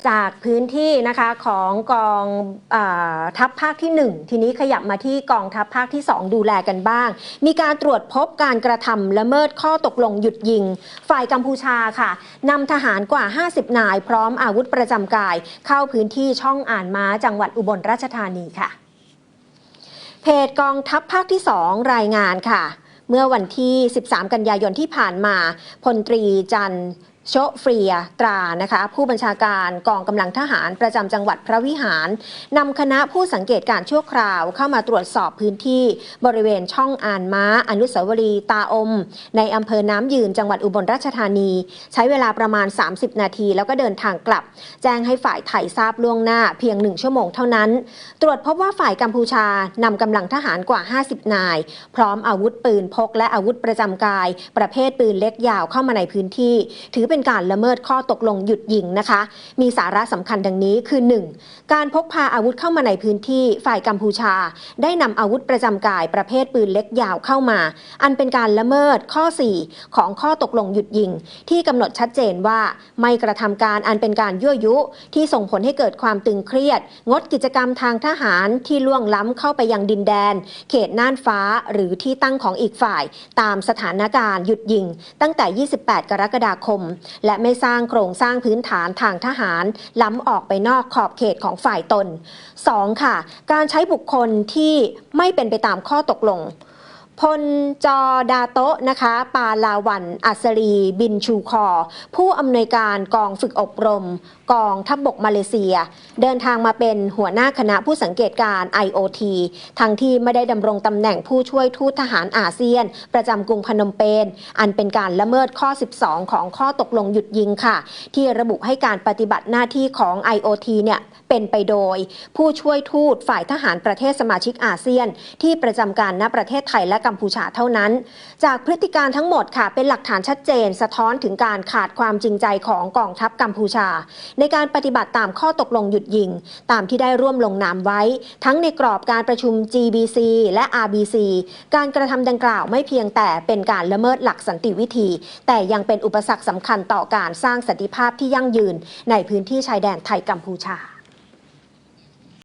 จากพื้นที่นะคะของกองอทัพภาคที่ 1 ทีนี้ขยับมาที่กองทัพภาคที่ 2 ดูแลกันบ้าง มีการตรวจพบการกระทำละเมิดข้อตกลงหยุดยิง ฝ่ายกัมพูชาค่ะนำทหารกว่า 50 นาย พร้อมอาวุธประจำกาย เข้าพื้นที่ช่องอ่านม้าจังหวัดอุบลราชธานีค่ะ เพจกองทัพภาคที่ 2 รายงานค่ะ เมื่อวันที่ 13 กันยายนที่ผ่านมาพลตรีจันท โชเฟรียตรานะคะ ผู้บัญชาการกองกำลังทหารประจำจังหวัดพระวิหารนำคณะผู้สังเกตการชั่วคราวเข้ามาตรวจสอบพื้นที่บริเวณช่องอ่านม้า อนุสาวรีย์ตาอม ในอำเภอน้ำยืนจังหวัดอุบลราชธานี ใช้เวลาประมาณ 30 นาที แล้วก็เดินทางกลับ แจ้งให้ฝ่ายไทยทราบล่วงหน้าเพียงหนึ่งชั่วโมงเท่านั้น ตรวจพบว่าฝ่ายกัมพูชานำกำลังทหารกว่า 50 นาย พร้อมอาวุธปืนพกและอาวุธประจำกาย ประเภทปืนเล็กยาวเข้ามาในพื้นที่ ถือเป็นการละเมิดข้อตกลงหยุดยิงนะคะ มีสาระสำคัญดังนี้คือ 1. การพกพาอาวุธเข้ามาในพื้นที่ฝ่ายกัมพูชา ได้นำอาวุธประจำกายประเภทปืนเล็กยาวเข้ามา อันเป็นการละเมิดข้อ 4 ของข้อตกลงหยุดยิง ที่กำหนดชัดเจนว่าไม่กระทำการอันเป็นการยั่วยุที่ส่งผลให้เกิดความตึงเครียด งดกิจกรรมทางทหารที่ล่วงล้ำเข้าไปยังดินแดน เขตน่านฟ้าหรือที่ตั้งของอีกฝ่าย ตามสถานการณ์หยุดยิง ตั้งแต่ 28 กรกฎาคมและไม่สร้างโครงสร้างพื้นฐานทางทหาร ล้ำออกไปนอกขอบเขตของฝ่ายตน 2. ค่ะ การใช้บุคคลที่ไม่เป็นไปตามข้อตกลง พลจอดาโตะนะคะ ปาลาวันอัสรี บินชูคอ ผู้อำนวยการกองฝึกอบรม กองทัพบบกมาเลเซีย เดินทางมาเป็นหัวหน้าคณะผู้สังเกตการ IOT ทั้งที่ไม่ได้ดำรงตำแหน่งผู้ช่วยทูตทหารอาเซียน ประจำกรุงพนมเปญอันเป็นการละเมิดข้อ 12 ของข้อตกลงหยุดยิงค่ะ ที่ระบุให้การปฏิบัติหน้าที่ของ IOT เนี่ยเป็นไปโดย ผู้ช่วยทูตฝ่ายทหารประเทศสมาชิกอาเซียน ที่ประจำการณประเทศไทยและกัมพูชาเท่านั้น จากพฤติการทั้งหมดค่ะ เป็นหลักฐานชัดเจน สะท้อนถึงการขาดความจริงใจของกองทัพกัมพูชา ในการปฏิบัติตามข้อตกลงหยุดยิง ตามที่ได้ร่วมลงนามไว้ ทั้งในกรอบการประชุม GBC และ RBC การกระทำดังกล่าวไม่เพียงแต่เป็นการละเมิดหลักสันติวิธี แต่ยังเป็นอุปสรรคสำคัญต่อการสร้างสันติภาพที่ยั่งยืน ในพื้นที่ชายแดนไทยกัมพูชา